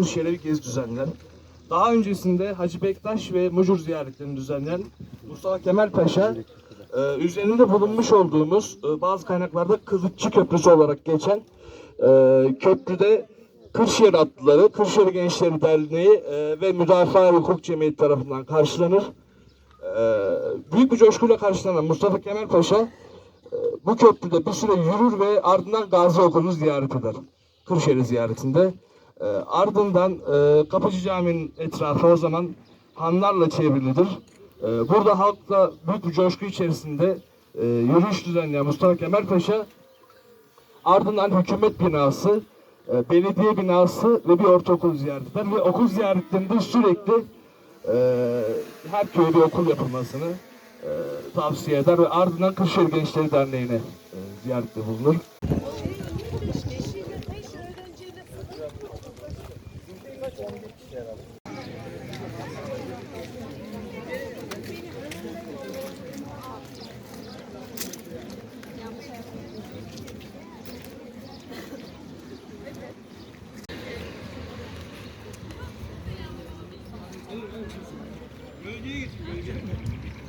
Bir gezi düzenler. Daha öncesinde Hacı Bektaş ve Mucur ziyaretlerini düzenleyen Mustafa Kemal Paşa e, üzerinde bulunmuş olduğumuz e, bazı kaynaklarda Kılıççı Köprüsü olarak geçen e, köprüde Kırşehir atlıları, Kırşehir Gençleri Derneği e, ve Müdafaa Hukuk Cemiyeti tarafından karşılanır. E, büyük bir coşkuyla karşılanan Mustafa Kemal Paşa e, bu köprüde bir süre yürür ve ardından Gazi Okulu'nu ziyaret eder. Kırşehir ziyaretinde. E, ardından e, Kapıcı Camii'nin etrafı o zaman hanlarla çevrilidir. E, burada halkla büyük bir coşku içerisinde e, yürüyüş düzenleyen Mustafa Kemal Paşa ardından hükümet binası, e, belediye binası ve bir ortaokul ziyaret eder ve okul ziyaretlerinde sürekli e, her köyde okul yapılmasını e, tavsiye eder ve ardından Kırşehir Gençleri Derneği'ne e, ziyarette bulunur. Bölgeye git, bölgeye.